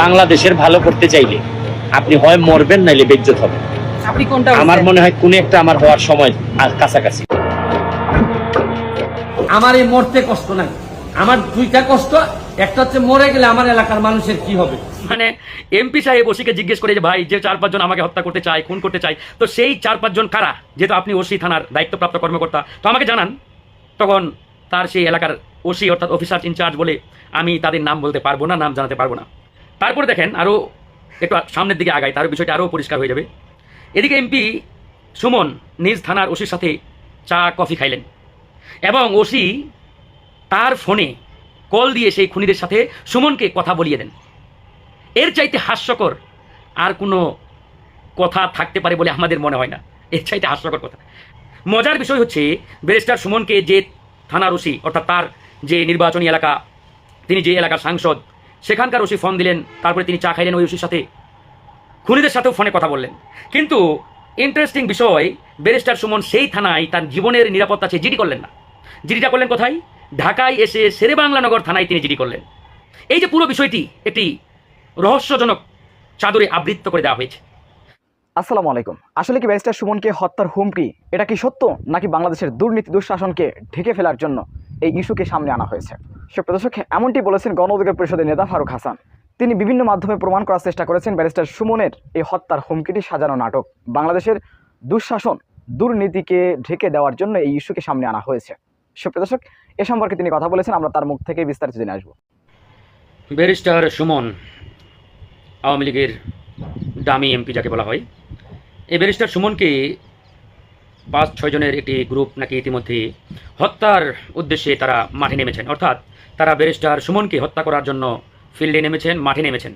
বাংলাদেশের ভালো করতে চাইলে আপনি হয় মরবেন নাইলে বেজ্জত হবেন। আপনি কোনটা আমার মনে হয় কোন একটা আমার হওয়ার সময় আর কাছাকাছি। আমার এই মরতে কষ্ট নাই। আমার দুইটা কষ্ট একটা হচ্ছে মরে গেলে আমার এলাকার মানুষের কি হবে? মানে এমপি সাহেব ওসিকে জিজ্ঞেস করে যে ভাই যে চার পাঁচজন আমাকে হত্যা করতে চায় খুন করতে চায় তো সেই চার পাঁচজন কারা? যেহেতু আপনি ওসি থানার দায়িত্বপ্রাপ্ত কর্মকর্তা তো আমাকে জানান। তখন তার সেই এলাকার ওসি অর্থাৎ অফিসার ইনচার্জ বলে আমি তাদের নাম বলতে পারব না নাম জানাতে পারব না। তারপরে দেখেন আরও একটু সামনের দিকে আগায় তার বিষয়টা আরও পরিষ্কার হয়ে যাবে। এদিকে এমপি সুমন নিজ থানার ওসির সাথে চা, কফি খাইলেন। এবং ওসি তার ফোনে কল দিয়ে সেই খুনিদের সাথে সুমনকে কথা বলিয়ে দেন। এর চাইতে হাস্যকর আর কোনো কথা থাকতে পারে বলে আমাদের মনে হয় না। এর চাইতে হাস্যকর কথা। মজার বিষয় হচ্ছে, ব্যারিস্টার সুমনকে যে থানার ওসি, অর্থাৎ তার যে নির্বাচনী এলাকা, তিনি যে এলাকার সাংসদ সেখানকার ওসি ফোন দিলেন, তারপরে তিনি চা খাইলেন ওই ওসির সাথে। খুনিদের সাথেও ফোনে কথা বললেন। কিন্তু ইন্টারেস্টিং বিষয় ব্যারিস্টার সুমন সেই থানায় তার জীবনের নিরাপত্তা চেয়ে জিডি করলেন না। জিডিটা করলেন কোথায়? ঢাকায় এসে শেরে বাংলানগর থানায় তিনি জিডি করলেন। এই যে পুরো বিষয়টি একটি রহস্যজনক চাদরে আবৃত্ত করে দেওয়া হয়েছে। আসসালামু আলাইকুম। আসলে কি ব্যারিস্টার সুমনকে হত্যার হুমকি, এটা কি সত্য? নাকি বাংলাদেশের দুর্নীতি দুঃশাসনকে ঢেকে ফেলার জন্য এই ইস্যুকে সামনে আনা হয়েছে? সুপ্রদর্শক এমনটি বলেছেন গণ অধিকার পরিষদের নেতা ফারুক হাসান। তিনি বিভিন্ন মাধ্যমে প্রমাণ করার চেষ্টা করেছেন ব্যারিস্টার সুমনের এই হত্যার হুমকিটি সাজানো নাটক। বাংলাদেশের দুঃশাসন দুর্নীতিকে ঢেকে দেওয়ার জন্য এই ইস্যুকে সামনে আনা হয়েছে। সুপ্রদর্শক এ সম্পর্কে তিনি কথা বলেছেন, আমরা তার মুখ থেকে বিস্তারিত জেনে আসব। ব্যারিস্টার সুমন, আওয়ামী লীগের দামি এমপি যাকে বলা হয়, এই ব্যারিস্টার সুমনকে পাঁচ ছয় জনের একটি গ্রুপ নাকি ইতিমধ্যে হত্যার উদ্দেশ্যে তারা মাঠে নেমেছেন। অর্থাৎ তারা ব্যারিস্টার সুমনকে হত্যা করার জন্য ফিল্ডে নেমেছেন, মাঠে নেমেছেন।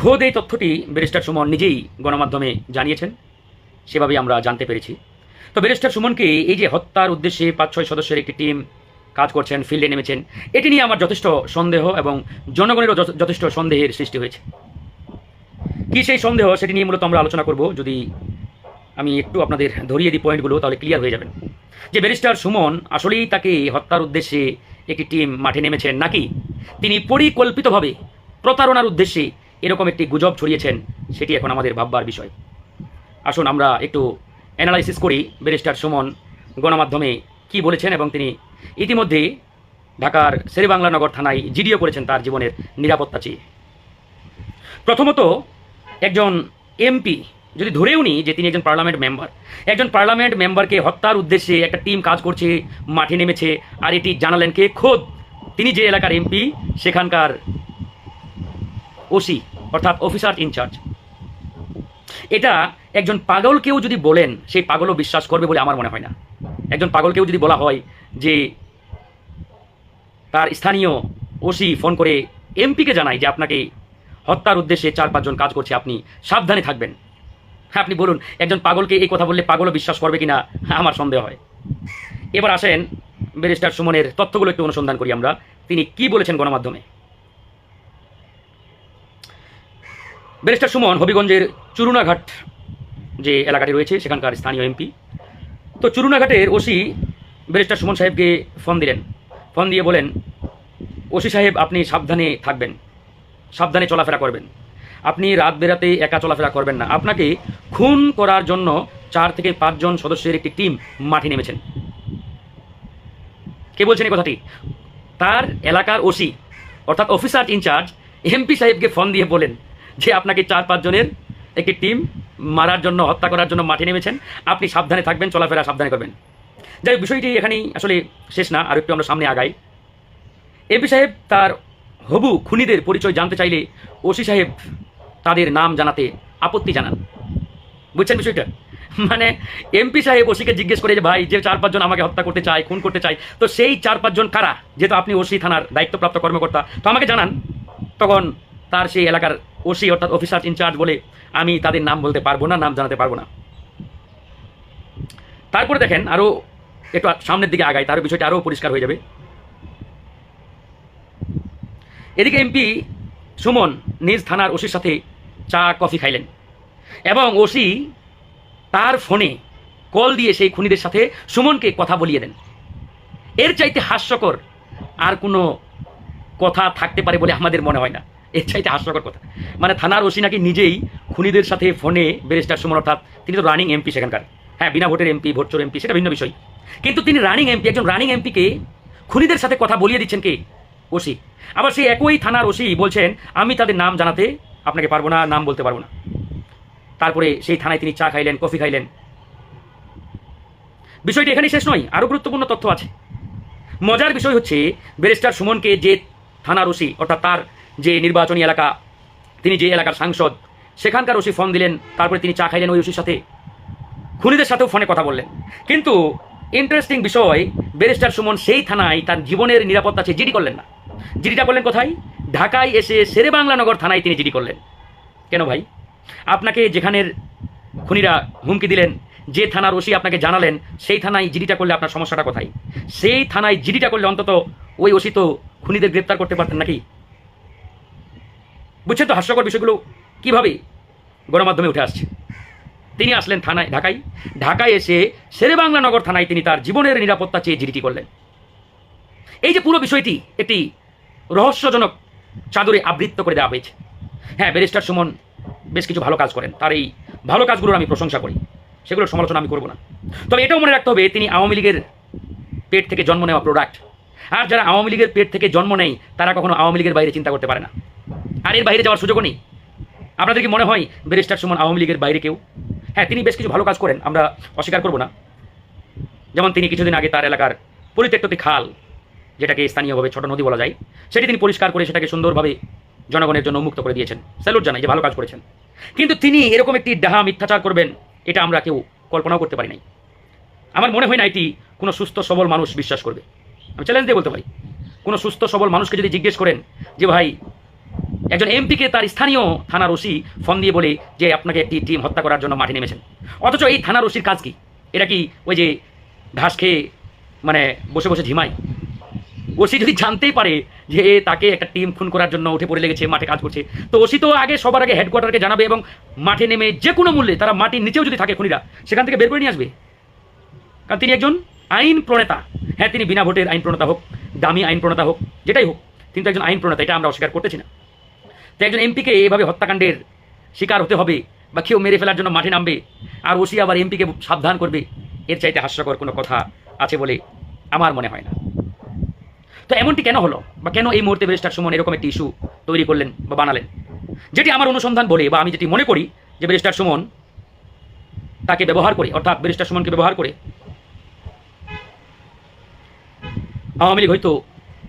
খোদ এই তথ্যটি ব্যারিস্টার সুমন নিজেই গণমাধ্যমে জানিয়েছেন, সেভাবেই আমরা জানতে পেরেছি। তো ব্যারিস্টার সুমনকে এই যে হত্যার উদ্দেশ্যে পাঁচ ছয় সদস্যের একটি টিম কাজ করছেন, ফিল্ডে নেমেছেন, এটি নিয়ে আমার যথেষ্ট সন্দেহ এবং জনগণেরও যথেষ্ট সন্দেহের সৃষ্টি হয়েছে। কি সেই সন্দেহ, সেটি নিয়ে মূলত আমরা আলোচনা করব। যদি আমি একটু আপনাদের ধরিয়ে দিই পয়েন্টগুলো তাহলে ক্লিয়ার হয়ে যাবেন। যে ব্যারিস্টার সুমন আসলেই তাকে হত্যার উদ্দেশ্যে একটি টিম মাঠে নেমেছেন নাকি? তিনি পরিকল্পিতভাবে প্রতারণার উদ্দেশ্যে এরকম একটি গুজব ছড়িয়েছেন, সেটি এখন আমাদের ভাববার বিষয়। আসুন আমরা একটু অ্যানালাইসিস করি ব্যারিস্টার সুমন গণমাধ্যমে কি বলেছেন এবং তিনি ইতিমধ্যে ঢাকার শেরেবাংলানগর থানায় জিডিও করেছেন তার জীবনের নিরাপত্তা চেয়ে। প্রথমত একজন এমপি যদি ধরেও নিই যে তিনি একজন পার্লামেন্ট মেম্বার, একজন পার্লামেন্ট মেম্বারকে হত্যার উদ্দেশ্যে একটা টিম কাজ করছে, মাঠে নেমেছে, আর এটি জানালেন কে? খোদ। তিনি যে এলাকার এমপি, সেখানকার ওসি, অর্থাৎ অফিসার ইনচার্জ এটা একজন পাগলকেও যদি বলেন, সেই পাগলও বিশ্বাস করবে বলে আমার মনে হয় না। একজন পাগলকেও যদি বলা হয় যে তার স্থানীয় ওসি ফোন করে এমপিকে জানায় যে আপনাকে হত্যার উদ্দেশ্যে চার পাঁচজন কাজ করছে, আপনি সাবধানে থাকবেন। আপনি বলুন, একজন পাগলকে এই কথা বললে পাগলও বিশ্বাস করবে কিনা? আমার সন্দেহ হয়। এবার আসেন ব্যারিস্টার সুমনের তথ্যগুলো একটু অনুসন্ধান করি আমরা। তিনি কি বলেছেন গণমাধ্যমে? ব্যারিস্টার সুমন, হবিগঞ্জের চুরুনাঘাট যে এলাকাটি রয়েছে, সেখানকার স্থানীয় এমপি। তো চুরুনাঘাটের ওসি ব্যারিস্টার সুমন সাহেবকে ফোন দিলেন। ফোন দিয়ে বলেন, ওসি সাহেব, আপনি সাবধানে থাকবেন। সাবধানে চলাফেরা করবেন। আপনি রাত বেরাতে একা চলাফেরা করবেন না। আপনাকে খুন করার জন্য চার থেকে পাঁচজন সদস্যের একটি টিম মাঠে নেমেছেন। কে বলছেন এই কথাটি? তার এলাকার ওসি, অর্থাৎ অফিসার ইনচার্জ এমপি সাহেবকে ফোন দিয়ে বলেন যে আপনাকে চার পাঁচজনের একটি টিম মারার জন্য, হত্যা করার জন্য মাঠে নেমেছেন। আপনি সাবধানে থাকবেন, চলাফেরা সাবধানে করবেন। যাই বিষয়টি এখানেই আসলে শেষ না, আর একটু আমরা সামনে আগাই। এমপি সাহেব তার হবু খুনিদের পরিচয় জানতে চাইলে ওসি সাহেব তাদের নাম জানাতে আপত্তি জানান। বুঝছেন বিষয়টা? মানে এমপি সাহেব ওসিকে জিজ্ঞেস করে যে, ভাই, যে চার পাঁচজন আমাকে হত্যা করতে চায়, খুন করতে চায়, তো সেই চার পাঁচজন কারা? যেহেতু আপনি ওসি থানার দায়িত্বপ্রাপ্ত কর্মকর্তা, তো আমাকে জানান। তখন তার সেই এলাকার ওসি, অর্থাৎ অফিসার ইনচার্জ বলে, আমি তাদের নাম বলতে পারব না, নাম জানাতে পারব না। তারপরে দেখেন আরও একটু সামনের দিকে আগায় তার বিষয়টা আরও পরিষ্কার হয়ে যাবে। এদিকে এমপি সুমন নিজ থানার ওসির সাথে চা, কফি খাইলেন। এবং ওসি তার ফোনে কল দিয়ে সেই খুনিদের সাথে সুমনকে কথা বলিয়ে দেন। এর চাইতে হাস্যকর আর কোনো কথা থাকতে পারে বলে আমাদের মনে হয় না। এর চাইতে হাস্যকর কথা। মানে থানার ওসি নাকি নিজেই খুনিদের সাথে ফোনে ব্যারিস্টার সুমন অর্থাৎ তিনি তো রানিং এমপি সেখানকার। হ্যাঁ বিনা ভোটের এমপি, ভোটচোর এমপি, সেটা ভিন্ন বিষয়। কিন্তু তিনি রানিং এমপি, একজন রানিং এমপিকে খুনিদের সাথে কথা বলিয়ে দিচ্ছেন কে? ওসি। আবার সেই একই থানার ওসি বলছেন, আমি তাদের নাম জানাতে আপনাকে পারব না, নাম বলতে পারব না। তারপরে সেই থানায় তিনি চা খাইলেন, কফি খাইলেন। বিষয়টি এখানেই শেষ নয়, আরও গুরুত্বপূর্ণ তথ্য আছে। মজার বিষয় হচ্ছে, ব্যারিস্টার সুমনকে যে থানার ওসি অর্থাৎ তার যে নির্বাচনী এলাকা, তিনি যে এলাকার সাংসদ, সেখানকার ওসি ফোন দিলেন, তারপরে তিনি চা খাইলেন ওই ওসির সাথে। খুনিদের সাথেও ফোনে কথা বললেন। কিন্তু ইন্টারেস্টিং বিষয়, ব্যারিস্টার সুমন সেই থানায় তার জীবনের নিরাপত্তা চেয়ে জিডি করলেন না। জিডিটা করলেন কোথায়? ঢাকায় এসে শেরে বাংলানগর থানায় তিনি জিডি করলেন। কেন ভাই? আপনাকে যেখানের খুনিরা হুমকি দিলেন, যে থানার ওসি আপনাকে জানালেন, সেই থানায় জিডিটা করলে আপনার সমস্যাটা কোথায়? সেই থানায় জিডিটা করলে অন্তত ওই ওসি তো খুনিদের গ্রেপ্তার করতে পারতেন নাকি? বুঝছেন তো হাস্যকর বিষয়গুলো? কীভাবে গণমাধ্যমে উঠে আসছে? তিনি আসলেন থানায়, ঢাকায়। ঢাকায় এসে শেরে বাংলা নগর থানায় তিনি তার জীবনের নিরাপত্তা চেয়ে জিডিটি করলেন। এই যে পুরো বিষয়টি, একটি রহস্যজনক চাদরে আবৃত্ত করে দেওয়া হয়েছে। হ্যাঁ ব্যারিস্টার সুমন বেশ কিছু ভালো কাজ করেন। তার এই ভালো কাজগুলোর আমি প্রশংসা করি। সেগুলোর সমালোচনা আমি করব না। তবে এটাও মনে রাখতে হবে, তিনি আওয়ামী লীগের পেট থেকে জন্ম নেওয়া প্রোডাক্ট আর যারা আওয়ামী লীগের পেট থেকে জন্ম নেয়, তারা কখনো আওয়ামী লীগের বাইরে চিন্তা করতে পারে না। আর এর বাইরে যাওয়ার সুযোগও নেই। আপনাদের কি মনে হয় ব্যারিস্টার সুমন আওয়ামী লীগের বাইরে কেউ? হ্যাঁ তিনি বেশ কিছু ভালো কাজ করেন, আমরা অস্বীকার করব না। যেমন তিনি কিছুদিন আগে তার এলাকার পরিত্যক্ত খাল যেটাকে স্থানীয়ভাবে ছোট নদী বলা যায়, সেটি তিনি পরিষ্কার করে সেটাকে সুন্দরভাবে জনগণের জন্য মুক্ত করে দিয়েছেন। স্যালুট জানাই যে ভালো কাজ করেছেন। কিন্তু তিনি এরকম একটি ডাহা মিথ্যাচার করবেন, এটা আমরা কেউ কল্পনাও করতে পারি নাই। আমার মনে হয় না এটি কোনো সুস্থ সবল মানুষ বিশ্বাস করবে। আমি চ্যালেঞ্জ দিয়ে বলতে পারি, কোনো সুস্থ সবল মানুষকে যদি জিজ্ঞেস করেন যে ভাই, একজন এমপিকে তার স্থানীয় থানার ওসি ফোন দিয়ে বলে যে আপনাকে একটি টিম হত্যা করার জন্য মাঠে নেমেছেন। অথচ এই থানার ওসির কাজ কি? এটা কি ওই যে ঘাস খেয়ে মানে বসে বসে ঝিমায়? ওসি যদি জানতেই পারে যে তাকে একটা টিম খুন করার জন্য উঠে পড়ে লেগেছে, মাঠে কাজ করছে, তো ওসি তো আগে সবার আগে হেডকোয়ার্টারকে জানাবে এবং মাঠে নেমে যে কোনো মূল্যে তারা মাটির নিচেও যদি থাকে খুনিরা, সেখান থেকে বের করে নিয়ে আসবে। কারণ তিনি একজন আইন প্রণেতা। হ্যাঁ তিনি বিনা ভোটের আইন প্রণেতা হোক, দামি আইন প্রণেতা হোক, যেটাই হোক, কিন্তু একজন আইন প্রণেতা, এটা আমরা অস্বীকার করতেছি না। তো একজন এমপিকে এভাবে হত্যাকাণ্ডের শিকার হতে হবে বা কেউ মেরে ফেলার জন্য মাঠে নামবে, আর ওসি আবার এমপিকে সাবধান করবে, এর চাইতে হাস্যকর কোনো কথা আছে বলে আমার মনে হয় না। তো এমনটি কেন হলো? বা কেন এই মুহূর্তে ব্যারিস্টার সুমন এরকম একটি ইস্যু তৈরি করলেন বা বানালেন? যেটি আমার অনুসন্ধান বলে বা আমি যেটি মনে করি যে ব্যারিস্টার সুমন তাকে ব্যবহার করে, অর্থাৎ ব্যারিস্টার সুমনকে ব্যবহার করে আওয়ামী লীগ হয়তো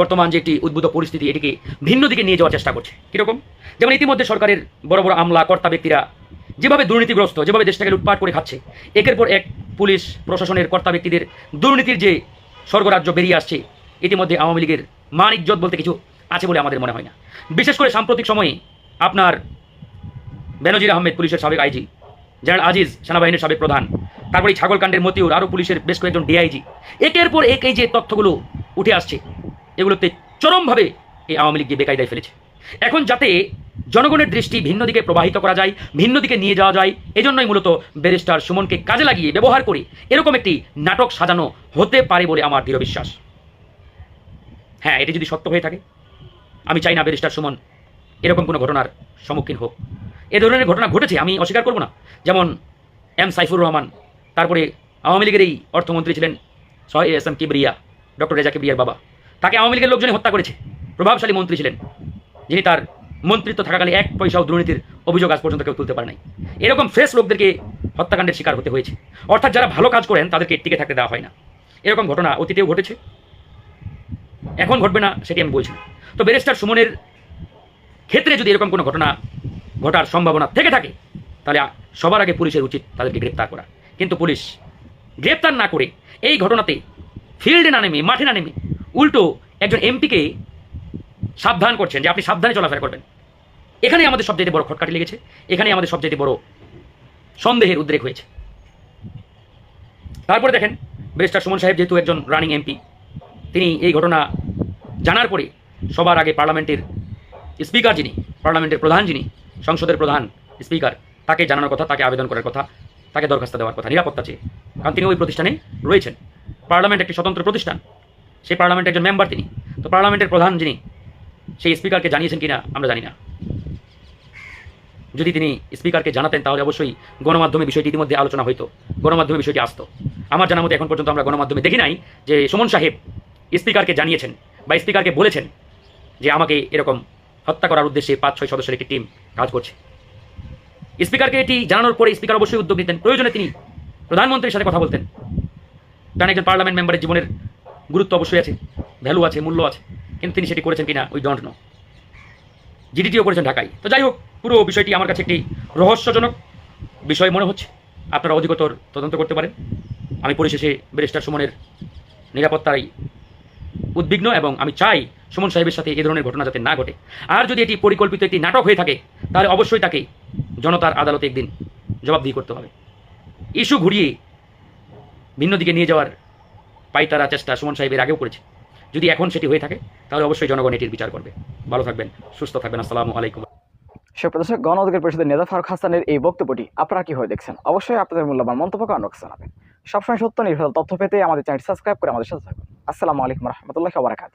বর্তমান যে একটি উদ্ভূত পরিস্থিতি এটিকে ভিন্ন দিকে নিয়ে যাওয়ার চেষ্টা করছে। কীরকম? যেমন ইতিমধ্যে সরকারের বড় বড় আমলা কর্তা ব্যক্তিরা যেভাবে দুর্নীতিগ্রস্ত, যেভাবে দেশটাকে লুটপাট করে খাচ্ছে, একের পর এক পুলিশ, প্রশাসনের কর্তা ব্যক্তিদের দুর্নীতির যে স্বর্গরাজ্য বেরিয়ে আসছে ইতিমধ্যে আওয়ামী লীগের মান ইজ্জত বলতে কিছু আছে বলে আমাদের মনে হয় না। বিশেষ করে সাম্প্রতিক সময়ে আপনার বেনজির আহমেদ পুলিশের সাবেক আইজি, জেনারেল আজিজ সেনাবাহিনীর সাবেক প্রধান, তারপরে ছাগলকাণ্ডের মতিউর আরও পুলিশের বেশ কয়েকজন ডিআইজি, একের পর এক এই যে তথ্যগুলো উঠে আসছে, এগুলোতে চরমভাবে এই আওয়ামী লীগ গিয়ে বেকায়দায় ফেলেছে। এখন যাতে জনগণের দৃষ্টি ভিন্ন দিকে প্রবাহিত করা যায়, ভিন্ন দিকে নিয়ে যাওয়া যায়, এজন্যই মূলত ব্যারিস্টার সুমনকে কাজে লাগিয়ে ব্যবহার করে এরকম একটি নাটক সাজানো হতে পারে বলে আমার দৃঢ় বিশ্বাস। হ্যাঁ এটি যদি সত্য হয়ে থাকে, আমি চাই না ব্যারিস্টার সুমন এরকম কোনো ঘটনার সম্মুখীন হোক। এ ধরনের ঘটনা ঘটেছে, আমি অস্বীকার করব না। যেমন এম সাইফুর রহমান, তারপরে আওয়ামী লীগের এই অর্থমন্ত্রী ছিলেন সহ S M Kibria, doctor Reza কিবরিয়ার বাবা। তাকে আওয়ামী লীগের লোকজনই হত্যা করেছে। প্রভাবশালী মন্ত্রী ছিলেন, যিনি তার মন্ত্রিত্ব থাকাকালে এক পয়সাও দুর্নীতির অভিযোগ আজ পর্যন্ত কেউ তুলতে পারে নাই। এরকম ফ্রেশ লোকদেরকে হত্যাকাণ্ডের শিকার হতে হয়েছে। অর্থাৎ যারা ভালো কাজ করেন, তাদেরকে টিকে থাকতে দেওয়া হয় না। এরকম ঘটনা অতীতেও ঘটেছে। এখন ঘটবে না, সেটি আমি বলছি। তো ব্যারিস্টার সুমনের ক্ষেত্রে যদি এরকম কোনো ঘটনা ঘটার সম্ভাবনা থেকে থাকে, তাহলে সবার আগে পুলিশের উচিত তাদেরকে গ্রেপ্তার করা। কিন্তু পুলিশ গ্রেপ্তার না করে এই ঘটনাতে ফিল্ডে না নেমে, মাঠে না নেমে উল্টো একজন এমপিকে সাবধান করছেন যে আপনি সাবধানে চলাফেরা করবেন। এখানেই আমাদের সবচেয়ে বড় খটকাটি লেগেছে এখানেই আমাদের সবচেয়ে বড় সন্দেহের উদ্রেক হয়েছে। তারপরে দেখেন, ব্যারিস্টার সুমন সাহেব যেহেতু একজন রানিং এমপি তিনি এই ঘটনা জানার পরে সবার আগে পার্লামেন্টের স্পিকার যিনি, পার্লামেন্টের প্রধান যিনি, সংসদের প্রধান স্পিকার, তাকে জানানোর কথা, তাকে আবেদন করার কথা, তাকে দরখাস্ত দেওয়ার কথা, নিরাপত্তা চেয়ে। কারণ তিনি ওই প্রতিষ্ঠানে রয়েছেন। পার্লামেন্ট একটি স্বতন্ত্র প্রতিষ্ঠান। সেই পার্লামেন্টের একজন মেম্বার তিনি। তো পার্লামেন্টের প্রধান যিনি, সেই স্পিকারকে জানিয়েছেন কিনা, আমরা জানি না। যদি তিনি স্পিকারকে জানাতেন, তাহলে অবশ্যই গণমাধ্যমে বিষয়টি ইতিমধ্যে আলোচনা হইতো। গণমাধ্যমে বিষয়টি আসতো। আমার জানা মতো, এখন পর্যন্ত আমরা গণমাধ্যমে দেখি নাই যে সুমন সাহেব স্পিকারকে জানিয়েছেন। বা স্পিকারকে বলেছেন যে আমাকে এরকম হত্যা করার উদ্দেশ্যে পাঁচ, ছয় সদস্যের একটি টিম কাজ করছে। স্পিকারকে এটি জানানোর পরে স্পিকার অবশ্যই উদ্যোগ নিতেন। প্রয়োজনে তিনি প্রধানমন্ত্রীর সাথে কথা বলতেন। কারণ একজন পার্লামেন্ট মেম্বারের জীবনের গুরুত্ব অবশ্যই আছে, ভ্যালু আছে, মূল্য আছে, কিন্তু তিনি সেটি করেছেন কিনা, উই ডোন্ট নো। জিডিটিও করেছেন ঢাকায়। তো যাই হোক, পুরো বিষয়টি আমার কাছে একটি রহস্যজনক বিষয় মনে হচ্ছে। আপনারা অধিকতর তদন্ত করতে পারেন। আমি পরিশেষে ব্যারিস্টার সুমনের নিরাপত্তায় উদ্বিগ্ন এবং আমি চাই সুমন সাহেবের সাথে এ ধরনের ঘটনা যাতে না ঘটে। আর যদি এটি পরিকল্পিত একটি নাটক হয়ে থাকে, তাহলে অবশ্যই তাকে জনতার আদালতে একদিন জবাবদিহি করতে হবে। ইস্যু ঘুরিয়ে ভিন্ন দিকে নিয়ে যাওয়ার পাইতারা চেষ্টা সুমন সাহেবের আগেও করেছে। যদি এখন সেটি হয়ে থাকে, তাহলে অবশ্যই জনগণ এটির বিচার করবে। ভালো থাকবেন, সুস্থ থাকবেন, আসসালামু আলাইকুম। সুপ্রদর্শক গণ পরিষদের নেতা ফারুক হাসানের এই বক্তব্যটি আপনারা কি হয়ে দেখছেন? অবশ্যই আপনাদের মূল্যবান মন্তব্য কমেন্ট জানাবেন। সবসময় সত্য নির্ভর, তথ্য পেতে আমাদের চ্যানেল সাবস্ক্রাইব করে আমাদের সাথে থাকুন। আসসালামু আলাইকুম রহমতুল্লাহ বারাকাতুহ।